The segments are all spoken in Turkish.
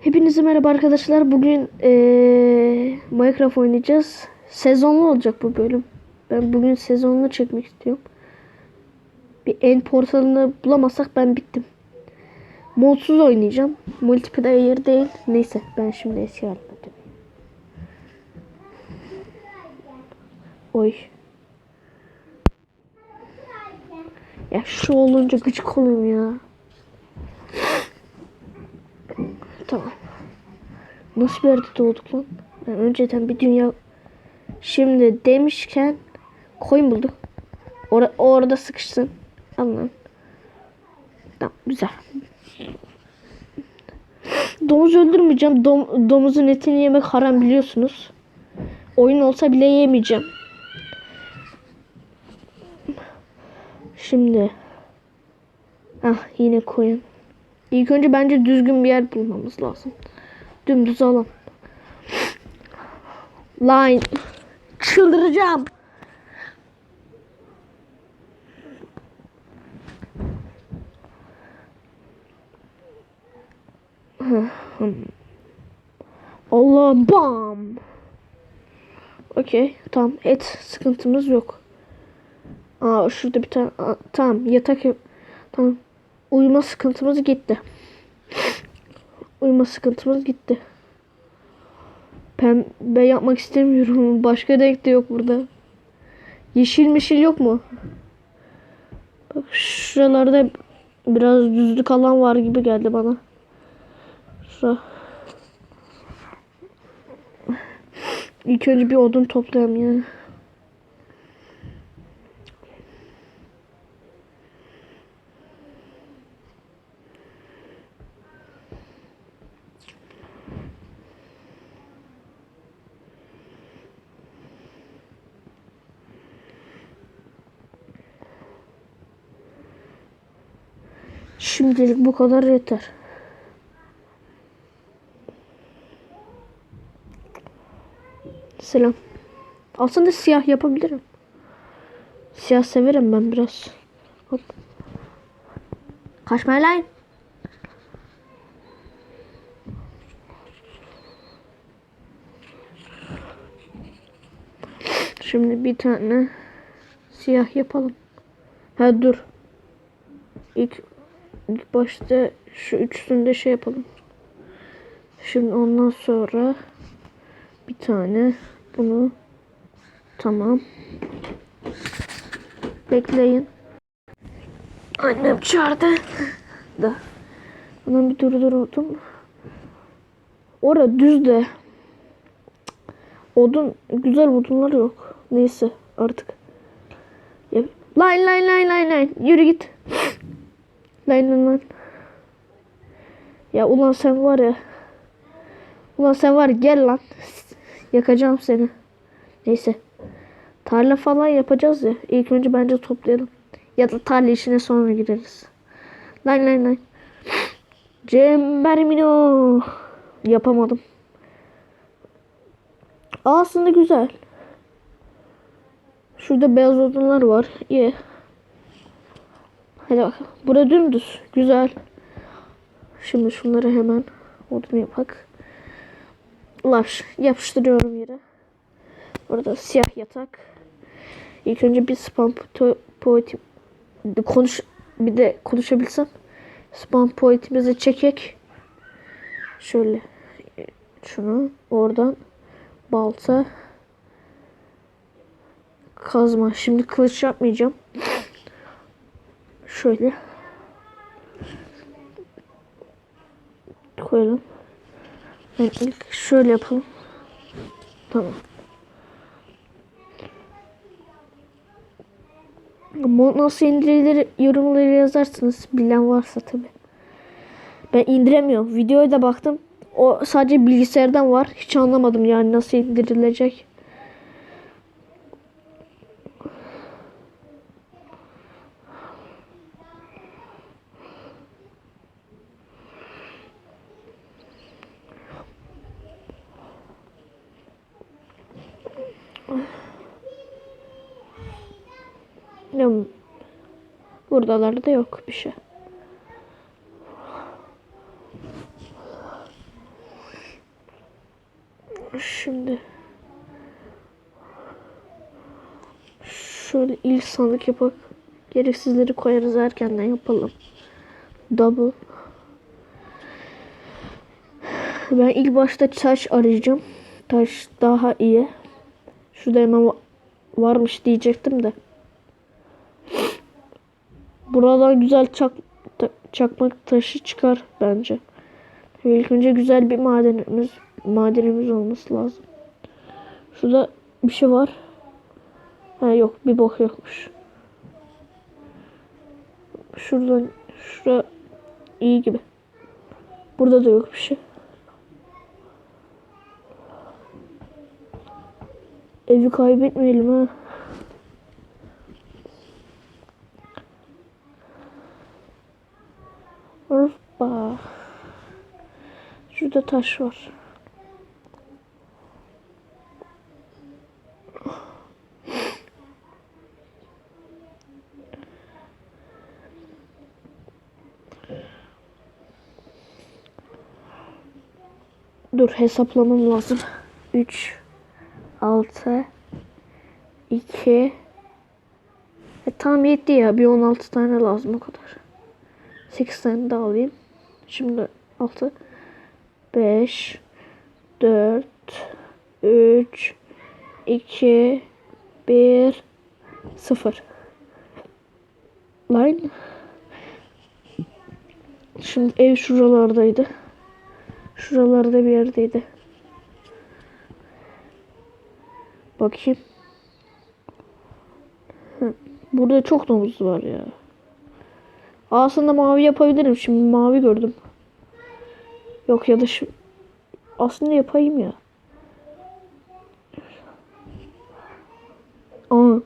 Hepinize merhaba arkadaşlar. Bugün eee, Minecraft oynayacağız. Sezonlu olacak bu bölüm. Ben bugün sezonlu çekmek istiyorum. Bir end portalını bulamazsak ben bittim. Modsuz oynayacağım. Multiplayer değil. Neyse ben şimdi eski döneyim. Oy. Ya şu olunca gıcık oluyorum ya. Tamam. Nasıl bir yerde doğduk lan? Ben önceden bir dünya... Şimdi demişken koyun bulduk. Or orada sıkışsın. Allah'ım. Tamam güzel. Domuz öldürmeyeceğim. Dom domuzun etini yemek haram biliyorsunuz. Oyun olsa bile yemeyeceğim. Şimdi. Ah yine koyun. İlk önce bence düzgün bir yer bulmamız lazım. Dümdüz alan. Line. Çıldıracağım. Allah bam. Okey tamam et sıkıntımız yok. Aa şurada bir tane tamam yatak tamam uyuma sıkıntımız gitti. Uyuma sıkıntımız gitti. Pembe yapmak istemiyorum. Başka renk de yok burada. Yeşil mişil yok mu? Bak şuralarda biraz düzlük alan var gibi geldi bana. Şura. İlk önce bir odun toplayalım ya. Şimdilik bu kadar yeter. Selam. Aslında siyah yapabilirim. Siyah severim ben biraz. Hop. Kaçma lan. Şimdi bir tane siyah yapalım. Ha dur. İlk, ilk başta şu üçünde şey yapalım. Şimdi ondan sonra bir tane bunu tamam. Bekleyin. Annem çağırdı. Da. Hemen bir durdurdum. Orada düz de. Odun, güzel odunlar yok. Neyse artık. Line line line line line. Yürü git. Line line. Ya ulan sen var ya. Ulan sen var gel lan. Yakacağım seni. Neyse. Tarla falan yapacağız ya. İlk önce bence toplayalım. Ya da tarla işine sonra gireriz. Line line line. Cembermino. Yapamadım. Aa, Aslında güzel. Şurada beyaz odunlar var. İyi. Hadi bakalım. Burada dümdüz. Güzel. Şimdi şunları hemen odun yapak. Laş. Yapıştırıyorum yere. Burada siyah yatak. İlk önce bir spam po- poeti konuş bir de konuşabilsem spam poetimizi çekek. Şöyle şunu oradan balta kazma. Şimdi kılıç yapmayacağım. Şöyle koyalım. Ben ilk şöyle yapalım. Tamam. Mod nasıl indirilir yorumları yazarsınız. Bilen varsa tabi. Ben indiremiyorum. Videoya da baktım. O sadece bilgisayardan var. Hiç anlamadım yani nasıl indirilecek. Ya, buradalarda yok bir şey. Şimdi şöyle ilk sandık yapak. Gereksizleri koyarız erkenden yapalım. Double. Ben ilk başta taş arayacağım. Taş daha iyi. Şurada hemen va- varmış diyecektim de. Buradan güzel çak, ta- çakmak taşı çıkar bence. İlk önce güzel bir madenimiz madenimiz olması lazım. Şurada bir şey var. Ha yok bir bok yokmuş. Şuradan şura iyi gibi. Burada da yok bir şey. Evi kaybetmeyelim ha. Hoppa. Şurada taş var. Dur hesaplamam lazım. 3 6 2 e, tam yetti ya. Bir 16 tane lazım o kadar. 8 tane daha alayım. Şimdi 6 5 4 3 2 1 0 Line Şimdi ev şuralardaydı. Şuralarda bir yerdeydi. Bakayım. Burada çok domuz var ya. Aslında mavi yapabilirim. Şimdi mavi gördüm. Yok ya da şu... Aslında yapayım ya. Aa.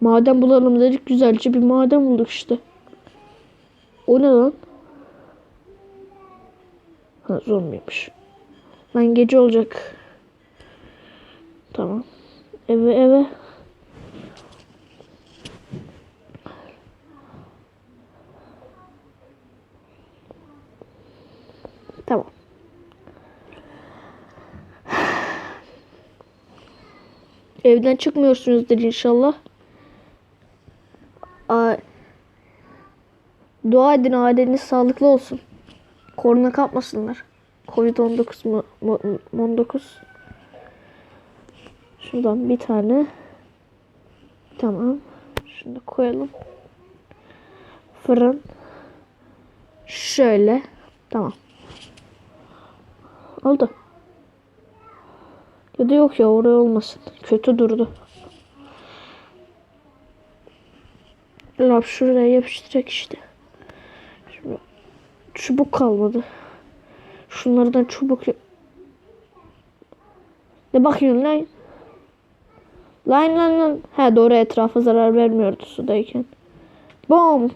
Maden bulalım dedik. Güzelce bir maden bulduk işte. O ne lan? Ha zombiymiş. Lan gece olacak. Tamam. Eve eve. Tamam. Evden çıkmıyorsunuzdur inşallah. Aa, dua edin aileniz sağlıklı olsun. Korona kapmasınlar. Covid-19 mu- mu- 19. Şuradan bir tane. Tamam. Şunu da koyalım. Fırın. Şöyle. Tamam. Oldu. Ya da yok ya oraya olmasın. Kötü durdu. Laf şuraya yapıştıracak işte. Şimdi çubuk kalmadı. Şunlardan çubuk Ne bakıyorsun lan? Lan lan lan. He doğru etrafa zarar vermiyordu sudayken. Bom.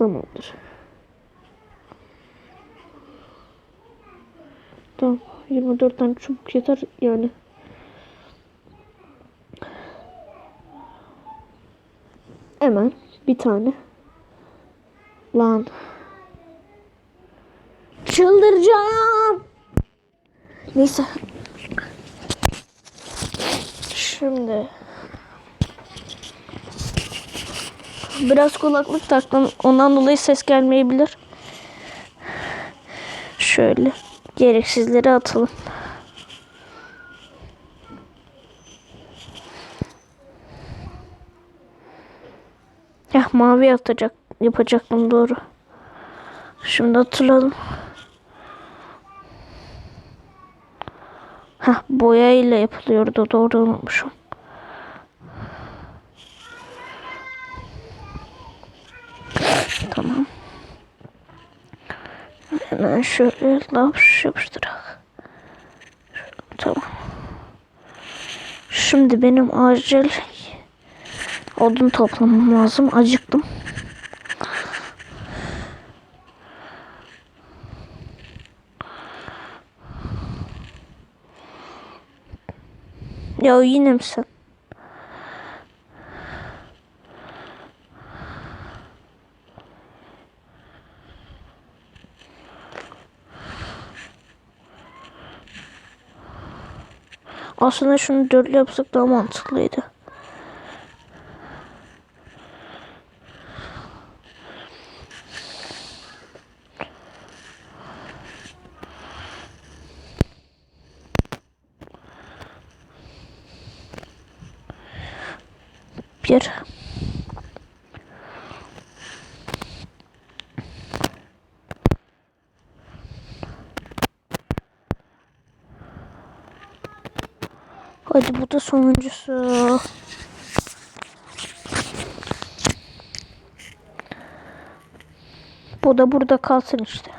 Tamamdır. Tamam. 24 tane çubuk yeter yani. Hemen bir tane. Lan. Çıldıracağım. Neyse. Şimdi. Biraz kulaklık taktım. Ondan dolayı ses gelmeyebilir. Şöyle. Gereksizleri atalım. Ya mavi atacak yapacaktım doğru. Şimdi hatırladım. Ha boya ile yapılıyordu doğru unutmuşum. Tamam. Hemen şöyle laps yapıştırak. Tamam. Şimdi benim acil odun toplamam lazım. Acıktım. Ya yine mi sen? Aslında şunu dörtlü yapsak daha mantıklıydı. Bir. Hadi bu da sonuncusu. Bu da burada kalsın işte.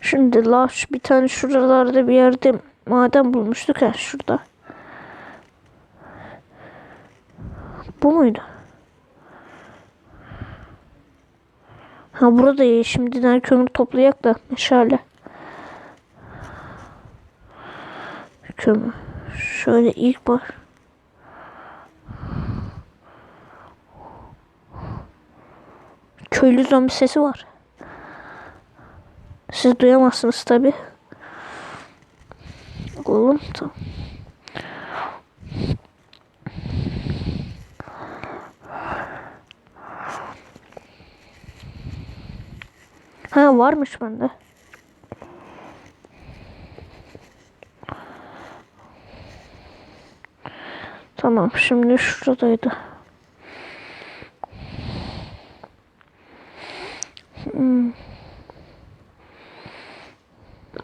Şimdi la şu bir tane şuralarda bir yerde maden bulmuştuk ya şurada. Bu muydu? Ha burada iyi. Şimdiden kömür toplayak da meşale. Kömür. Şöyle ilk var. Köylü zombi sesi var. Siz duyamazsınız tabi. Oğlum tamam. Ha varmış bende. Tamam şimdi şuradaydı. Hmm.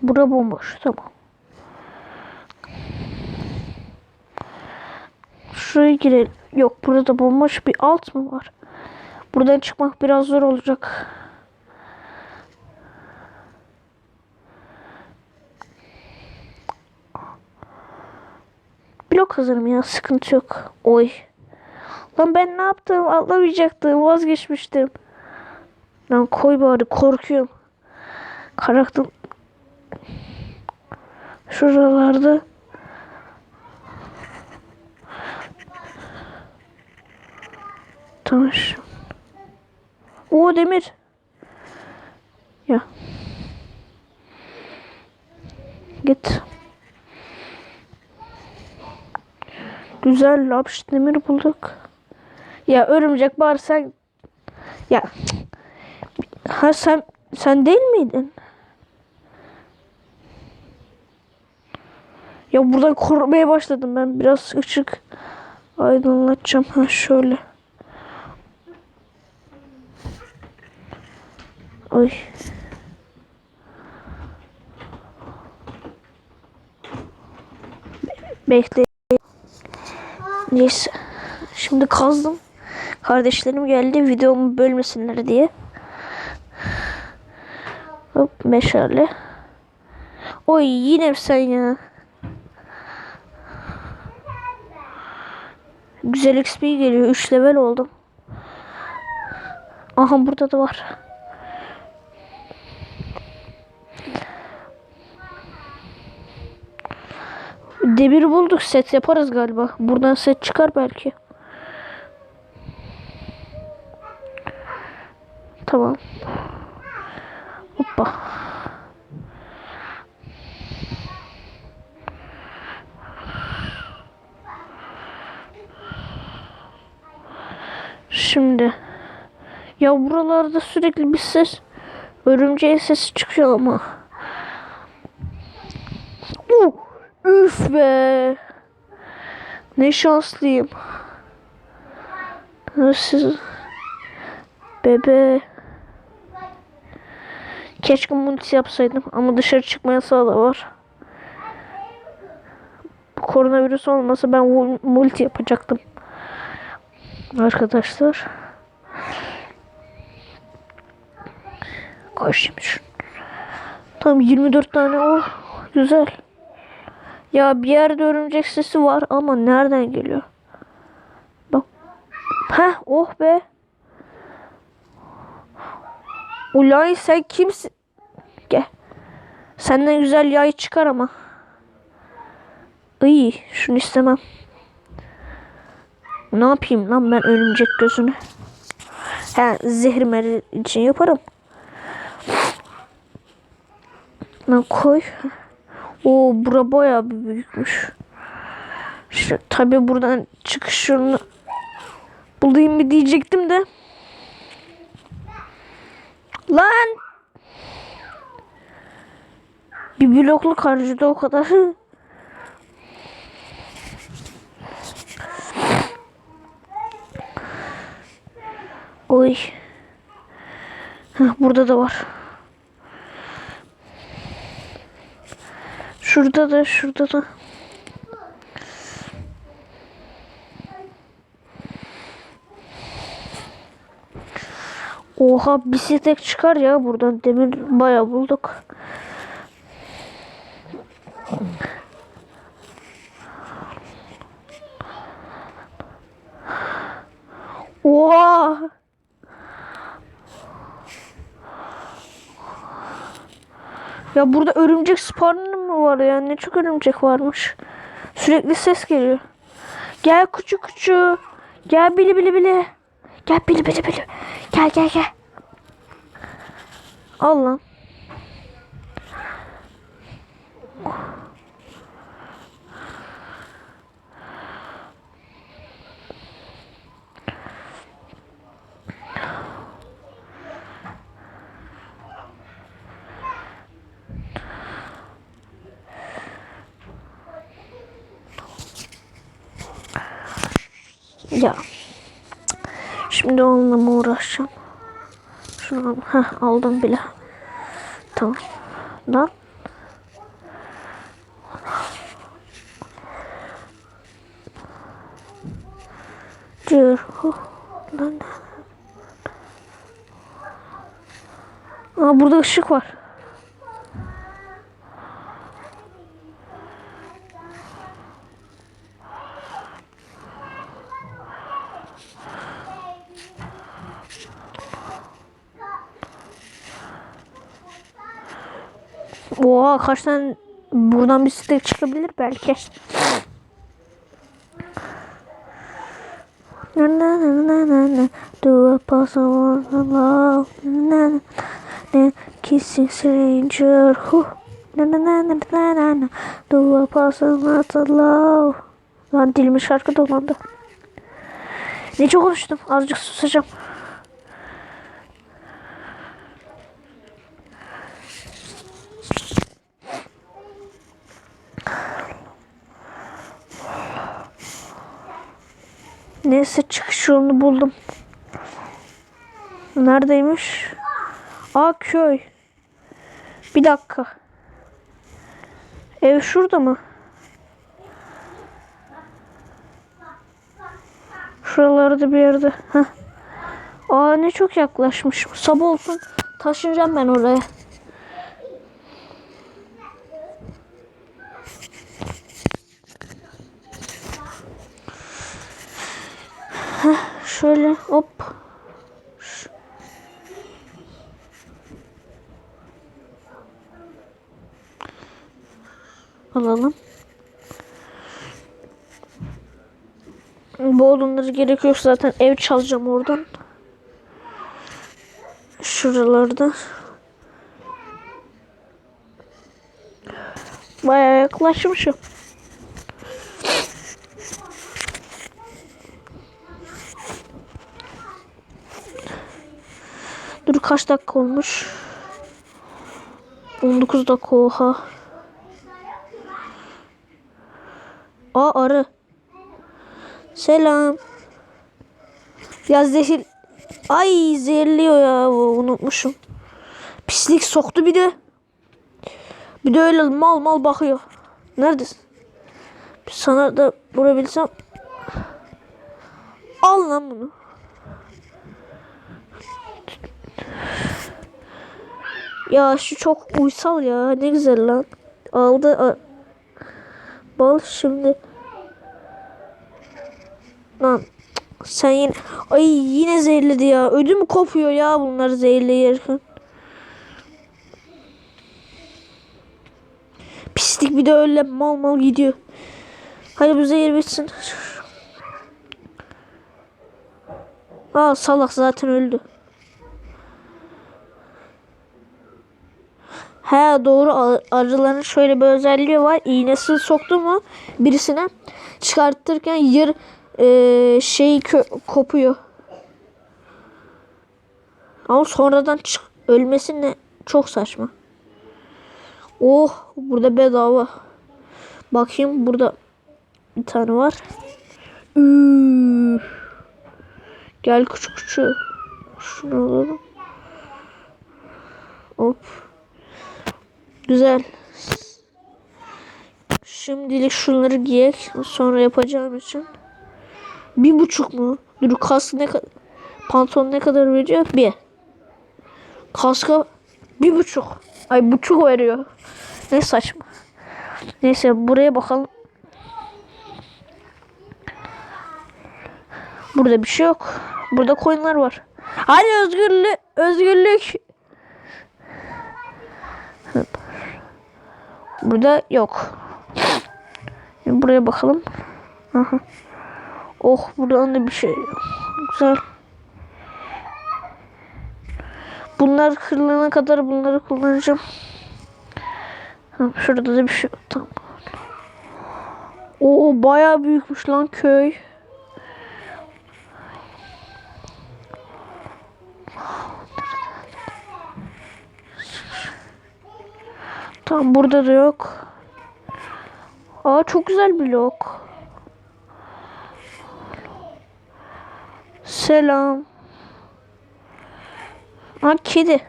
Bura bomboş tamam. Şuraya girelim. Yok burada bomboş bir alt mı var? Buradan çıkmak biraz zor olacak. Hazırım ya sıkıntı yok. Oy. Lan ben ne yaptım? Atlamayacaktım. Vazgeçmiştim. Lan koy bari korkuyorum. Karakter şuralarda şu- O demir. Ya. Git. Güzel lapş demir bulduk. Ya örümcek sen ya ha sen sen değil miydin? Ya buradan korkmaya başladım ben. Biraz ışık aydınlatacağım. Ha şöyle. Ay. Bekle. Neyse. Şimdi kazdım. Kardeşlerim geldi videomu bölmesinler diye. Hop meşale. Oy yine sen ya. Güzel XP geliyor. 3 level oldum. Aha burada da var. Demir bulduk. Set yaparız galiba. Buradan set çıkar belki. Tamam. Hoppa. Şimdi ya buralarda sürekli bir ses örümceğin sesi çıkıyor ama. Üf be. Ne şanslıyım. Siz bebe. Keşke multi yapsaydım ama dışarı çıkma yasağı da var. Koronavirüs olmasa ben multi yapacaktım. Arkadaşlar. Koy şimdi. Tam 24 tane oh güzel. Ya bir yerde örümcek sesi var ama nereden geliyor? Bak. Heh oh be. Ulan sen kimsin? Gel. Senden güzel yay çıkar ama. İyi şunu istemem. Ne yapayım lan ben örümcek gözünü? He zehir meri için yaparım. Lan koy. O bura bayağı bir büyükmüş. İşte tabi buradan çıkış yolunu bulayım mı diyecektim de. Lan! Bir blokluk harcadı o kadar. Oy. Burada da var. Şurada da şurada da. Oha bisiklet çıkar ya buradan. Demir bayağı bulduk. Oha! Ya burada örümcek spawnı var ya? Ne çok örümcek varmış. Sürekli ses geliyor. Gel küçük küçük. Gel bili bili bili. Gel bili bili bili. Gel gel gel. Al lan. Ya. Şimdi onunla mı uğraşacağım? Şunu. Heh, aldım bile. Tamam. Lan. Cır. Huh. Lan. Aa, burada ışık var. Oha kaç tane buradan bir stek çıkabilir belki. Do a possible love Kissing stranger Huh. Do a possible love Lan dilimi şarkı dolandı. Ne çok konuştum. Azıcık susacağım. Neyse çıkış yolunu buldum. Neredeymiş? Aa köy. Bir dakika. Ev şurada mı? Şuralarda bir yerde. Heh. Aa ne çok yaklaşmış. Sabah olsun taşınacağım ben oraya. Şöyle hop. Alalım. Bu odunları gerekiyor zaten ev çalacağım oradan. Şuralarda. Bayağı yaklaşmışım. Dur kaç dakika olmuş? 19 dakika oha. Aa arı. Selam. Ya zehir. Ay zehirliyor ya unutmuşum. Pislik soktu bir de. Bir de öyle mal mal bakıyor. Neredesin? Sana da vurabilsem. Al lan bunu. Ya şu çok uysal ya. Ne güzel lan. Aldı. Bal şimdi. Lan sen yine ay yine zehirledi ya. Ödüm kopuyor ya bunlar zehirli yerken. Pislik bir de öyle mal mal gidiyor. Hadi bu zehir bitsin. Aa salak zaten öldü. He doğru Ar- arıların şöyle bir özelliği var. İğnesi soktu mu birisine çıkartırken yer e, şey kopuyor. Ama sonradan çık ölmesi ne çok saçma. Oh burada bedava. Bakayım burada bir tane var. Üf. Gel küçük küçük. Şunu alalım. Hop. Güzel. Şimdilik şunları giyek. Sonra yapacağım için. Bir buçuk mu? Dur kask ne kadar? Pantolon ne kadar veriyor? Bir. Kaska bir buçuk. Ay buçuk veriyor. Ne saçma. Neyse buraya bakalım. Burada bir şey yok. Burada koyunlar var. Hadi özgürlük. Özgürlük. Burada yok. Buraya bakalım. Aha. Oh buradan da bir şey yok. Güzel. Bunlar kırılana kadar bunları kullanacağım. Şurada da bir şey yok. Tamam. Oo bayağı büyükmüş lan köy. Tamam burada da yok. Aa çok güzel blok. Selam. Aa kedi.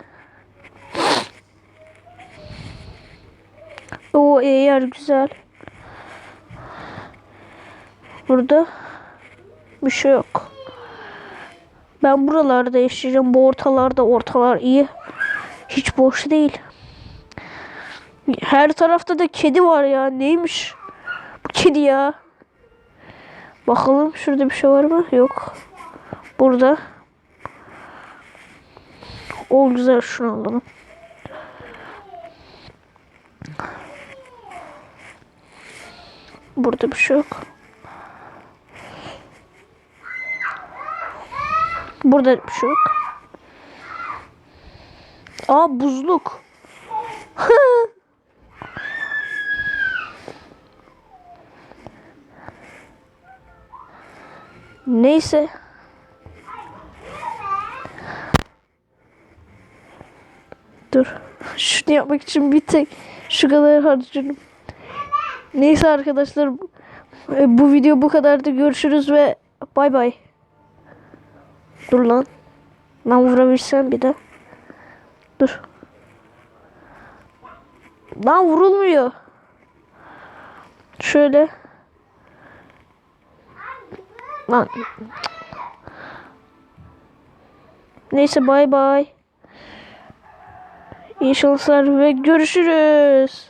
O eğer güzel. Burada bir şey yok. Ben buralarda yaşayacağım. Bu ortalarda ortalar iyi. Hiç boş değil. Her tarafta da kedi var ya. Neymiş? Bu kedi ya. Bakalım şurada bir şey var mı? Yok. Burada. O güzel şunu alalım. Burada bir şey yok. Burada bir şey yok. Aa buzluk. Neyse. Dur. Şunu yapmak için bir tek şu kadar harcadım. Neyse arkadaşlar. bu- e, Bu video bu kadardı. Görüşürüz ve bay bay. Dur lan. Lan vurabilsem bir de. Dur. Lan vurulmuyor. Şöyle. Lan. Neyse bay bay. İyi şanslar ve görüşürüz.